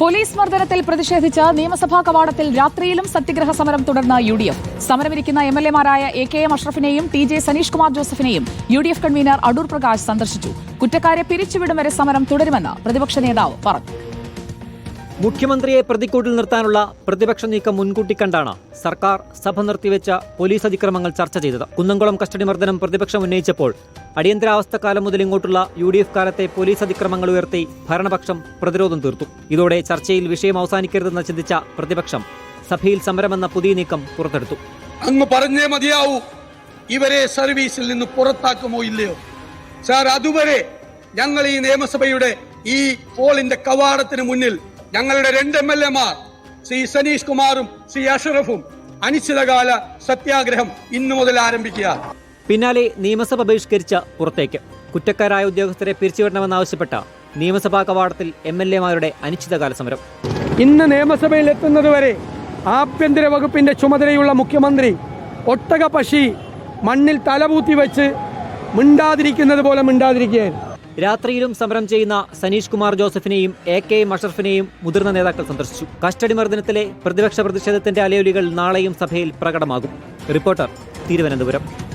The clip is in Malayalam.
പോലീസ് മർദ്ദനത്തിൽ പ്രതിഷേധിച്ച് നിയമസഭാ കവാടത്തിൽ രാത്രിയിലും സത്യഗ്രഹ സമരം തുടർന്ന യു ഡി എഫ് സമരമിരിക്കുന്ന എം എൽ എമാരായ എ കെ എം അഷ്റഫിനെയും T J Saneesh Kumar ജോസഫിനെയും U D F convener Adoor Prakash സന്ദർശിച്ചു. കുറ്റക്കാരെ പിരിച്ചുവിടും വരെ സമരം തുടരുമെന്ന് പ്രതിപക്ഷ നേതാവ് പറഞ്ഞു. മുഖ്യമന്ത്രിയെ പ്രതിക്കൂട്ടിൽ നിർത്താനുള്ള പ്രതിപക്ഷ നീക്കം മുൻകൂട്ടി കണ്ടാണ് സർക്കാർ സഭ നിർത്തിവെച്ച പോലീസ് അതിക്രമങ്ങൾ ചർച്ച ചെയ്തത്. കുന്നംകുളം കസ്റ്റഡി മർദ്ദനം പ്രതിപക്ഷം ഉന്നയിച്ചപ്പോൾ അടിയന്തരാവസ്ഥ കാലം മുതൽ ഇങ്ങോട്ടുള്ള യു ഡി എഫ് കാലത്തെ പോലീസ് അതിക്രമങ്ങൾ ഉയർത്തി ഭരണപക്ഷം പ്രതിരോധം തീർത്തു. ഇതോടെ ചർച്ചയിൽ വിഷയം അവസാനിക്കരുതെന്ന് ചിന്തിച്ച പ്രതിപക്ഷം സഭയിൽ സമരമെന്ന പുതിയ നീക്കം പുറത്തെടുത്തു. അങ്ങ് പറഞ്ഞേ മതിയാവൂ. ഇവരെ സർവീസിൽ നിന്ന് പുറത്താക്കുമോ ഇല്ലയോ? സാർ അതുവരെ ഞങ്ങൾ ഈ നിയമസഭയുടെ ഈ ഹോളിന്റെ കവാടത്തിന് മുന്നിൽ ഞങ്ങളുടെ രണ്ട് എം എൽ എമാർ ശ്രീ സനീഷ് കുമാറും ശ്രീ അഷറഫും അനിശ്ചിതകാല സത്യാഗ്രഹം ഇന്നു മുതൽ ആരംഭിക്കുക. പിന്നാലെ നിയമസഭ ബഹിഷ്കരിച്ച പുറത്തേക്ക്. കുറ്റക്കാരായ ഉദ്യോഗസ്ഥരെ പിരിച്ചുവിടണമെന്നാവശ്യപ്പെട്ട നിയമസഭാ കവാടത്തിൽ എം എൽ എമാരുടെ അനിശ്ചിതകാല സമരം. ഇന്ന് നിയമസഭയിൽ എത്തുന്നതുവരെ ആഭ്യന്തര വകുപ്പിന്റെ ചുമതലയുള്ള മുഖ്യമന്ത്രി ഒട്ടക പശി മണ്ണിൽ തലപൂത്തി വെച്ച് മിണ്ടാതിരിക്കുന്നത് പോലെ മിണ്ടാതിരിക്കുകയായിരുന്നു. രാത്രിയിലും സമരം ചെയ്യുന്ന സനീഷ് കുമാർ ജോസഫിനെയും എ കെ മഷറഫിനെയും മുതിർന്ന നേതാക്കൾ സന്ദർശിച്ചു. കസ്റ്റഡി മർദ്ദനത്തിലെ പ്രതിപക്ഷ പ്രതിഷേധത്തിന്റെ അലയൊലികൾ നാളെയും സഭയിൽ പ്രകടമാകും. റിപ്പോർട്ടർ തിരുവനന്തപുരം.